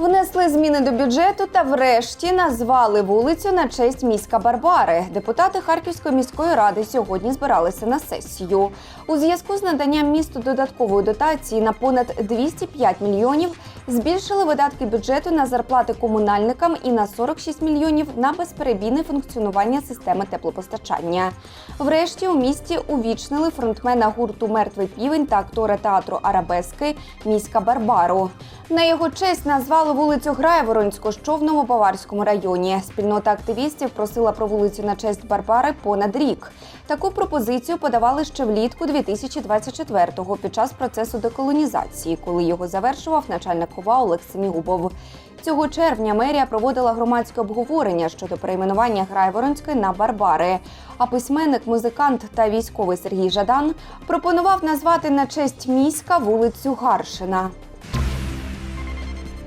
Внесли зміни до бюджету та врешті назвали вулицю на честь міська Барбари. Депутати Харківської міської ради сьогодні збиралися на сесію. У зв'язку з наданням місту додаткової дотації на понад 205 мільйонів збільшили видатки бюджету на зарплати комунальникам і на 46 мільйонів на безперебійне функціонування системи теплопостачання. Врешті у місті увічнили фронтмена гурту Мертвий півень та актора театру Арабески міська Барбару. На його честь назвали вулицю Граєворонську, що в Новобаварському районі. Спільнота активістів просила про вулицю на честь Барбари понад рік. Таку пропозицію подавали ще влітку 2024-го під час процесу деколонізації, коли його завершував начальник ОВА Олег Семігубов. Цього червня мерія проводила громадське обговорення щодо перейменування Грайворонської на Барбари. А письменник, музикант та військовий Сергій Жадан пропонував назвати на честь міська вулицю Гаршина.